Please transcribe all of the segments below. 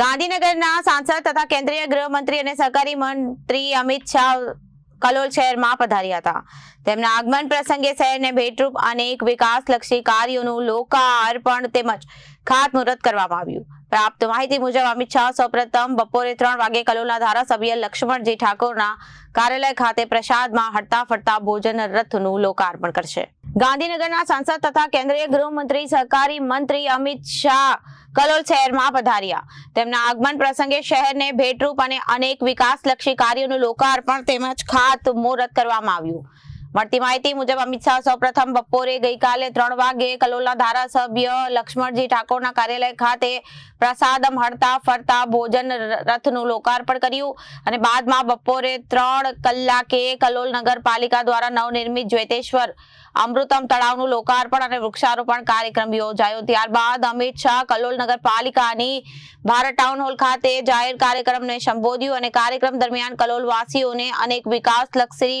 ગાંધીનગરના સાંસદ તથા કેન્દ્રીય ગૃહમંત્રી અને સહકારી મંત્રી અમિત શાહ કલોલ શહેરમાં પધાર્યા હતા. તેમના આગમન પ્રસંગે શહેરને ભેટરૂપ અનેક વિકાસલક્ષી કાર્યોનું લોકાર્પણ તેમજ ખાતમુહૂર્ત કરવામાં આવ્યું. પ્રાપ્ત માહિતી મુજબ અમિત શાહ સૌપ્રથમ બપોરે ત્રણ વાગે કલોલના ધારાસભ્ય લક્ષ્મણજી ઠાકોરના કાર્યાલય ખાતે પ્રસાદમાં હડતા ફરતા ભોજન રથનું લોકાર્પણ કરશે. ગાંધીનગરના સાંસદ તથા કેન્દ્રીય ગૃહમંત્રી સહકારી મંત્રી અમિત શાહ કલોલ શહેરમાં પધાર્યા. તેમના આગમન પ્રસંગે શહેરને ભેટરૂપ અને અનેક વિકાસલક્ષી કાર્યોનું લોકાર્પણ તેમજ ખાત મુહૂર્ત કરવામાં આવ્યું. મળતી માહિતી મુજબ અમિત શાહ સૌપ્રથમ બપોરે ગઈકાલે ત્રણ વાગે કલોલના ધારાસભ્ય લક્ષ્મણજી ઠાકોરના કાર્યાલય ખાતે પ્રસાદમ હડતા ફરતા ભોજન રથનું લોકાર્પણ કર્યું અને બાદમાં બપોરે ત્રણ કલાકે કલોલ નગરપાલિકા દ્વારા નવનિર્મિત જ્વેતેશ્વર અમૃતમ તળાવનું લોકાર્પણ અને વૃક્ષારોપણ કાર્યક્રમ યોજાયો. ત્યારબાદ અમિત શાહ કલોલ નગરપાલિકાની ભારત ટાઉન હોલ ખાતે જાહેર કાર્યક્રમને સંબોધ્યું અને કાર્યક્રમ દરમિયાન કલોલવાસીઓને અનેક વિકાસલક્ષી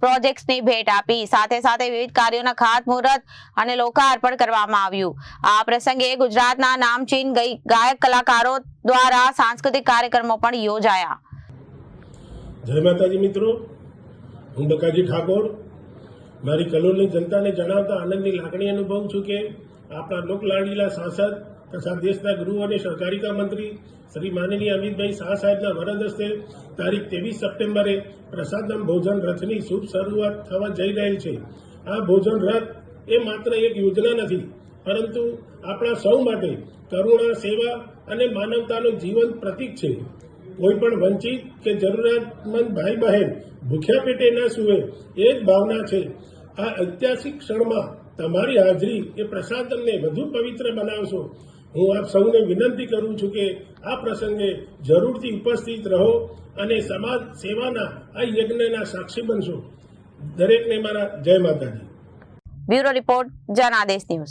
પ્રોજેક્ટ્સની ભેટ આપી. સાથે સાથે વિવિધ કાર્યોના ખાતમુહૂર્ત અને લોકાર્પણ કરવામાં આવ્યું. આ પ્રસંગે ગુજરાતના નામચીન ગાયક કલાકારો દ્વારા સાંસ્કૃતિક કાર્યક્રમો પણ યોજાયા. જય માતાજી મિત્રો. હું ડકાજી ઠાકોર. મારી કલોલની જનતાને જણાવતા આનંદની લાગણી અનુભવું છું કે આપણા લોકલાડીલા સાંસદ તથા દેશના ગૃહ અને સહકારિતા મંત્રી શ્રી માનનીય અમિતભાઈ શાહ સાહેબના વરદ તારીખ ત્રેવીસ સપ્ટેમ્બરે પ્રસાદમ ભોજન રથની શુભ શરૂઆત થવા જઈ રહેલ છે. આ ભોજન રથ એ માત્ર એક યોજના નથી, પરંતુ આપણા સૌ માટે કરુણા, સેવા અને માનવતાનું જીવન પ્રતીક છે. કોઈ પણ વંચિત કે જરૂરિયાતમંદ ભાઈ બહેન ભૂખ્યા પેટે ના સુવે એ જ ભાવના છે. આ ઐતિહાસિક ક્ષણમાં તમારી હાજરી એ પ્રસાદમને વધુ પવિત્ર બનાવશો. હું આપ સૌને વિનંતી કરું છું કે આ પ્રસંગે જરૂરથી ઉપસ્થિત રહો અને સમાજ સેવાના આ યજ્ઞના સાક્ષી બનશો. દરેકને મારા જય માતાજી. Bureau report Janadesh news.